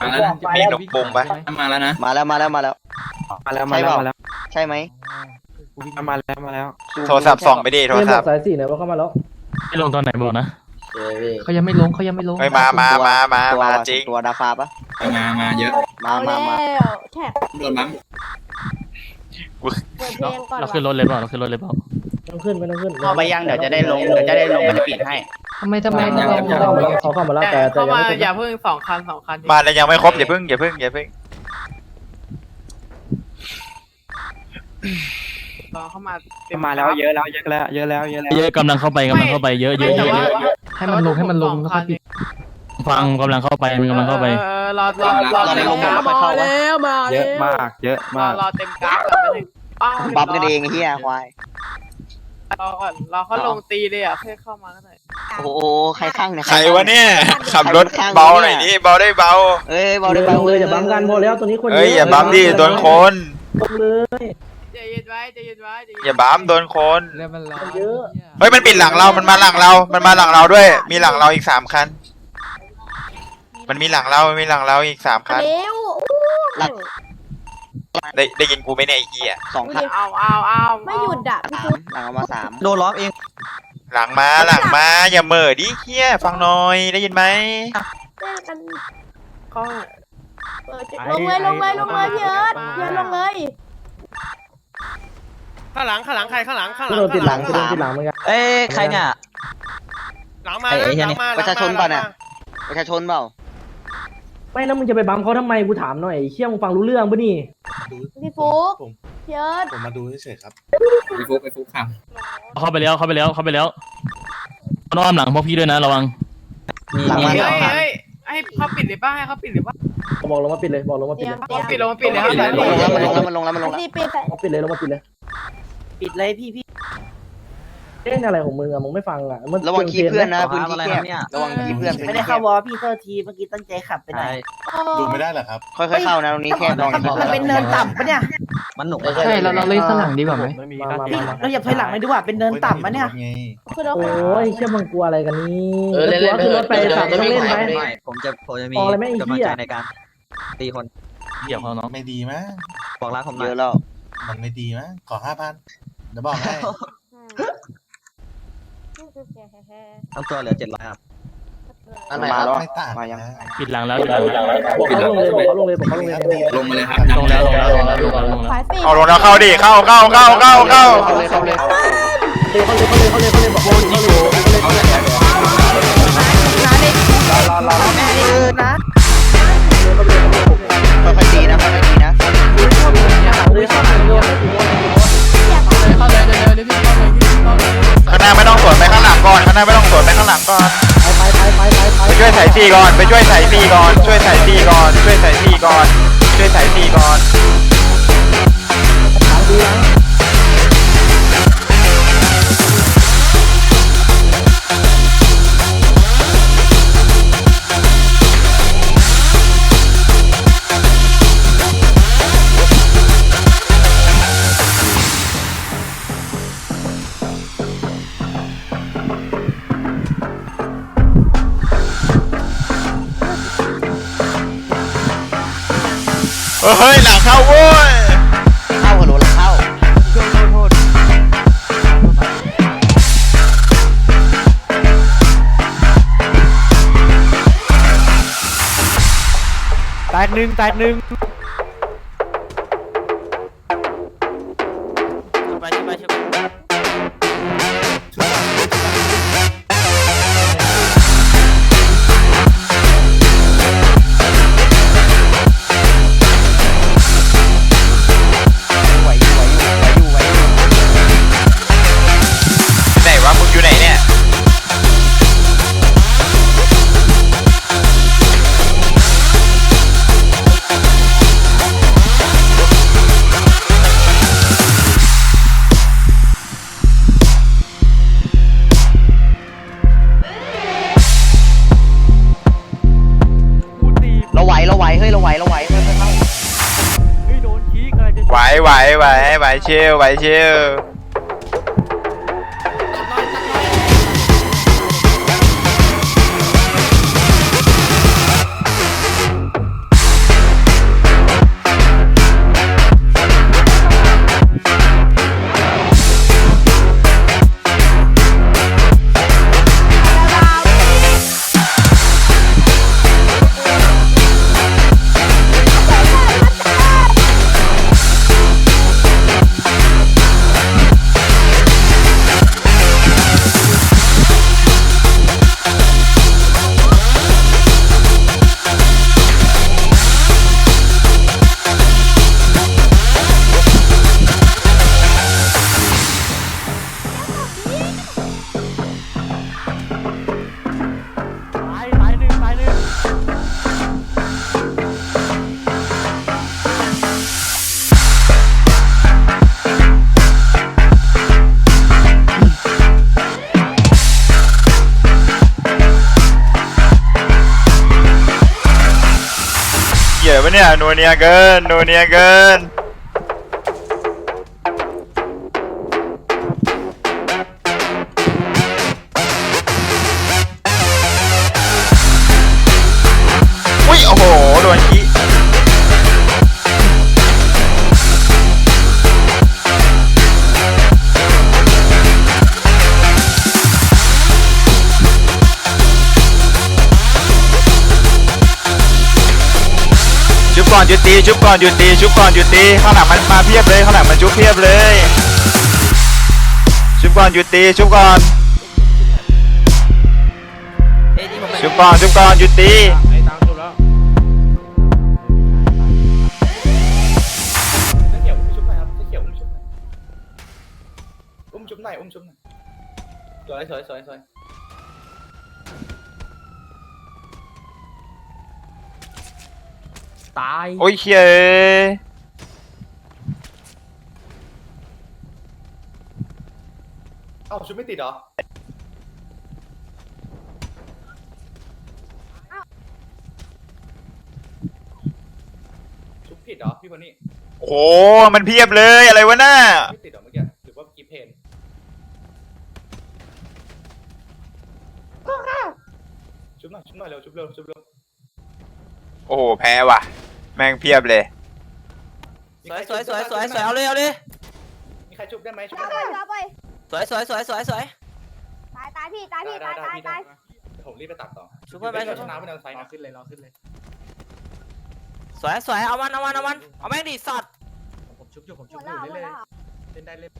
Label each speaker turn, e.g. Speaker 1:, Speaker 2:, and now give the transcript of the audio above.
Speaker 1: มาแล้วนะ
Speaker 2: มีนกปงปะ
Speaker 1: มาแล้วนะ
Speaker 3: มาแล้วมาแล้วมาแล้ว
Speaker 4: มาแล้ว
Speaker 3: ใช่
Speaker 4: มา
Speaker 3: เป
Speaker 4: แล้ว
Speaker 3: ล่า
Speaker 4: มาแล้ว
Speaker 3: ใช่ไหม
Speaker 4: มาแล้วมาแล้ว
Speaker 3: ซูม
Speaker 2: โทรศัพท์ส่องไปดิโทร
Speaker 5: เรียนบ
Speaker 2: ศั
Speaker 5: อ
Speaker 2: พ
Speaker 5: ก
Speaker 2: ท์
Speaker 5: สายสี่หน่อยว่าเข้ามาแล้ว
Speaker 6: ไม่ลงตอนไหนบอกนะ
Speaker 7: เขายังไม่ลงเขายังไม่ลง
Speaker 2: เฮ้ยมามามามา
Speaker 3: ตัว
Speaker 2: มาจริง
Speaker 3: ตัวดาฟ้าปะ
Speaker 1: มามาเยอะ
Speaker 3: มา
Speaker 8: เอา
Speaker 3: มา
Speaker 8: แล้ว
Speaker 3: มา
Speaker 8: แท็ก
Speaker 1: โดนบัม
Speaker 8: เปิดเพลงก่อน
Speaker 6: เรา
Speaker 8: ว่ะ
Speaker 6: ขึ้นรถเลยเปล่าเราขึ้นรถเลยเปล่า
Speaker 5: ไม่ต้องขึ้นไม่ต้องขึ้น
Speaker 3: เข้าไปยังเดี๋ยวจะได้ลงเดี๋ยวจะได้ลงมันจะปิดให้
Speaker 7: ทำไมทำไม
Speaker 5: เขา
Speaker 7: ทำไม
Speaker 5: เข้ามาแล้วเขาเข้ามาแล้วแต่แต่
Speaker 4: เข้า
Speaker 5: ยัง
Speaker 4: มา
Speaker 5: ไม่ขึ้น
Speaker 4: อย่าเพิ่งสองคันสองคัน
Speaker 2: มาแล้วยังไม่ครบอย่าเพิ่งอย่าเพิ่งอย่าเพิ่ง
Speaker 4: รอเข้ามามาแล้วเยอะแล้วเยอะแล้วเยอะแล้วเยอะแล้ว
Speaker 6: เยอะกำลังเข้าไปกำลังเข้าไปเยอะเยอะเยอะเยอะ
Speaker 7: ให้มันลงให้มันลงแล้วก็ปิด
Speaker 6: ฟังกำลังเข้าไปมันกำลังเข้าไป
Speaker 4: เออรอรอรอ
Speaker 3: เราได้ลงหมดแล้ว
Speaker 8: มา
Speaker 3: ค่อยเข้าวะ
Speaker 8: แล้วมา
Speaker 4: เย
Speaker 8: แล้ว
Speaker 4: อะมาก เยอะมากรอเต็มกราฟก่อนไปถึงป้า
Speaker 3: บัฟกันเองไอ้เฮียควาย
Speaker 4: รอก่อนรอเขาลงตีเลยอะเพื่อเข้ามาก็ได้
Speaker 3: โอ้โหใครข้างเนี่ย
Speaker 2: ใครวะเนี่ย ขับรถเบาหน่อยดิเบาได้เบา
Speaker 3: เอ้ยเบา
Speaker 5: เล
Speaker 3: ได้
Speaker 5: ย
Speaker 3: เบา
Speaker 5: เลยอย่าบังกันพอแล้วตัวนี้คน
Speaker 2: เอ้ยอย่าบัมดิโดนคน
Speaker 5: เลย
Speaker 4: ใจเย็นไว้ใจเย็นไว้ใจเย็น
Speaker 2: อย่าบัมโดนคน
Speaker 7: เรื่องมันร้อน
Speaker 5: เยอะ
Speaker 2: เฮ้ยมันปิดหลังเรา มันมาหลังเรา มันมาหลังเราด้วย มีหลังเราอีกสามคัน มันมีหลังเรา มีหลังเราอีกสามคัน
Speaker 8: เร็ว
Speaker 2: ได้ได้ยินกูไหมเนี่ยไอ้เหี้ย
Speaker 3: สองคัน
Speaker 4: เอาเอาเอา
Speaker 8: ไม่หยุดอะพี่
Speaker 3: สา
Speaker 8: ฟุ๊
Speaker 3: ม
Speaker 8: ก
Speaker 3: หลังเอามาสาม
Speaker 7: โดนล้อมเอง
Speaker 2: หลังมาหลังมาอย่าเหม่อดิเหี้ยฟังหน่อยได้ยินไหม
Speaker 8: เล่นกัน
Speaker 4: เขา
Speaker 8: เปิดลงเลยลงเลยลงเลยพี่เอิร์ธพี่เอิร์ธลงเลย
Speaker 4: ข้างหลังข้างหลังใครข้างหลังข้างห
Speaker 5: ก็
Speaker 4: ลัง
Speaker 5: โดนติดหลังก็โดนติดหลังเหมือนกัน
Speaker 7: เอ้ยใครเนี่ย
Speaker 4: หลังมา
Speaker 7: ไอ้ไอ้เหี้ยนี่
Speaker 3: ประชาชนเปล่าเนี่ยประชาชนเปล่า
Speaker 5: ไม่แล้วมึงจะไปบัมเขาทำไมกูถามหน่อยเชี่ยมึงฟังรู้เรื่องปะนี่
Speaker 8: พี่ฟุ๊กพี่เอิร์ธ
Speaker 9: ผมมาดูเฉยๆครับ
Speaker 1: ไปฟุกไปฟุกครับ
Speaker 6: เข้าไปแล้วเข้าไปแล้วเข้าไปแล้วต้องอ้อมหลังพวกพี่ด้วยนะระวัง
Speaker 7: มี
Speaker 3: หลัง
Speaker 7: มี
Speaker 3: มา
Speaker 4: เฮ้ยเฮ้ยให้เขาปิดเลยป่ะให้เขาปิดเลยป่ะ
Speaker 5: บอกลงมาปิดเลยบอกลงมา
Speaker 8: เต
Speaker 5: ปิ
Speaker 8: รี
Speaker 5: ด
Speaker 8: ย
Speaker 5: เล
Speaker 8: ม
Speaker 5: ย
Speaker 8: เตรียม
Speaker 4: ปิดลงปิดเลยครับ
Speaker 3: ลงแล้วมันลงแล้วมันลงแล้วมันลงแล้ว
Speaker 8: พี่ปิด
Speaker 5: ลงปิดเลยลงมาปิดเลย
Speaker 3: ปิดเลยพี่พี่
Speaker 5: เล่นอะไรของมึงอะมึงไม่ฟังอะมัน
Speaker 3: ระวังคีย์เพื่อนนะพื้นที่
Speaker 7: อะไร
Speaker 3: แคบ
Speaker 7: เนี่ย
Speaker 3: ระวังคีย์เพื่อนพื้น
Speaker 10: ไม่
Speaker 3: ที่
Speaker 10: ได้
Speaker 3: แค
Speaker 10: เข้า
Speaker 3: บ
Speaker 10: วอลพี่โทษทีเมื่อกี้ตั้งใจขับไปหน่อย
Speaker 9: ดูไม่ได้เหรอครับ
Speaker 3: ค่อยๆเข้านะตรงนี้แคบลองคีย์
Speaker 10: มัน
Speaker 3: เพื่อน
Speaker 10: เป็นเนินต่ำปะเนี่ย
Speaker 7: มันหนุก
Speaker 10: ใช่เราเราเล่นข้างหลังดีกว่าไหม
Speaker 5: มามามามา
Speaker 10: เราอย่าถอยหลังเลยดีกว่าเป็นเนินต่ำปะเนี่ย
Speaker 9: ไง
Speaker 8: คือเรา
Speaker 5: โอ้ยเชี่ยมึงกลัวอะไรกันนี่
Speaker 7: เออเล่นเล่น
Speaker 5: กลัวขึ้นรถไปสามต้องเล่นไหม
Speaker 7: ผมจะผมจะมี
Speaker 5: ออกเลยไหมไอ้
Speaker 7: กำลัง
Speaker 5: เหี้ย
Speaker 7: ใจในการตีคน
Speaker 6: เหยียบเขาเนาะ
Speaker 9: ไม่ดีมั้ง
Speaker 7: บอกรักผมหน่
Speaker 3: เย
Speaker 7: อย
Speaker 3: อะแล้ว
Speaker 9: มันไม่ดีมั้งขอห้าพันเดี๋ยวบอกให้
Speaker 7: ต้องตัวเหลือเจ็ดร้อยครับ
Speaker 3: มันมาแล้ว
Speaker 9: ไม่ต่าง
Speaker 3: มายัง
Speaker 9: นะ
Speaker 6: ปิดหลังแล้วปิดหลังแล้ว
Speaker 5: บอกเขาลงเลยบอกเขาลงเลยบอกเขาลงเลย
Speaker 1: ลงมาเลยครับ
Speaker 6: ลงแล้วลงแล้วลงแล้วลงแล้วลงแล้ว
Speaker 8: สายสี่
Speaker 2: เอาลงแล้วเข้าดิเข้าเข้าเข้าเข้าเข้า
Speaker 3: เข้าเลยเข้าเลย
Speaker 5: เขาเลยเขาเลยเขาเลยเขาเลยบอกเขาเลยเขาเลย
Speaker 2: งก่อนไป
Speaker 5: ไปไปไปไปไป
Speaker 2: ช่วยสายซีก่อน ไปช่วยสายซีก่อน ช่วยสายซีก่อน ช่วยสายซีก่อน ช่วยสายซีก่อน
Speaker 5: ถามดีนะ
Speaker 2: เฮ้ยหลังเข้าเว้ย
Speaker 3: เข้าฮัวโหลหลังเข้า
Speaker 4: โทษโทษแตกหนึ่ง
Speaker 7: แต
Speaker 3: กห
Speaker 2: นึ่ง
Speaker 3: วเฮ้ยเราไหวเราไหวค่อยๆเข้า
Speaker 4: เฮ้ยโดนขี้อะไรจะ
Speaker 2: ไหวไหวไหวไหวเชียวไหวเชียะเนี่ยนัวเนียเกินนัวเนียเกิน อนหยุดตีชุบก่อนหยุดตีชุบก่อนหยุดตีข้างหลังมันมาเพียบเลยข้างหลังมันชุบเพียบเลย ชุบก่อนหยุดตีชุบก่อนชุบก่อนชุบก่อนหยุดตี
Speaker 5: ไอ้ตังค์จบแล้ว
Speaker 1: เขียวอุ้มชุบหน่อยครับเขียวอุ้มชุบหน่อยอุ้มชุบหน่อยอุ้มชุบหน่อยสวยสวยสวยสวย
Speaker 5: ตาย
Speaker 2: โอ้ยเฮ้ย
Speaker 1: เอ้าชุบไม่ติดเหรอ ชุบผิดเหรอพี่คนนี้
Speaker 2: โอ้โหมันเพียบเลยอะไรวะน่า
Speaker 1: ไม่ติดเหรอเมื่อกี้หรือว่ากิฟเพนชุบหน่อยชุบหน่อยเร็วชุบเร็วชุบเร็ว
Speaker 2: โอ้โหแพ้ว่ะ แม่งเพียบเลย
Speaker 7: สวยสวยสวยสวยสวยเอาเลยเอาเลย
Speaker 1: มีใครชุบได้ไหมชุบ
Speaker 8: เอา
Speaker 1: ได้
Speaker 8: ไป
Speaker 1: ไหม
Speaker 8: เอาไป
Speaker 7: สวยสวยสวยสวยสวย
Speaker 8: ตายตายพี่ตายพี่
Speaker 1: ได้
Speaker 8: ตาย
Speaker 1: ได้
Speaker 8: ตาย
Speaker 1: พี่
Speaker 8: ตาย
Speaker 1: ได้ผมรีบไปตัดต่อ
Speaker 7: ชุบเพื่อนไปชุบ
Speaker 1: ชนะไปทางซ้ายนะ
Speaker 5: ขึ้นเลยรอขึ้นเลย
Speaker 7: สวยสวยเอามันเอามันเอามันเอาแม่งดิสัตว์
Speaker 5: ผมชุบอยู่ผม
Speaker 8: ห
Speaker 5: ชุ
Speaker 8: ม
Speaker 5: บ
Speaker 8: ด
Speaker 5: อ
Speaker 8: แล้ว
Speaker 5: ยู่
Speaker 8: หมด
Speaker 5: เรื่อย
Speaker 8: แล้ว
Speaker 5: ๆเล่นได้เล่น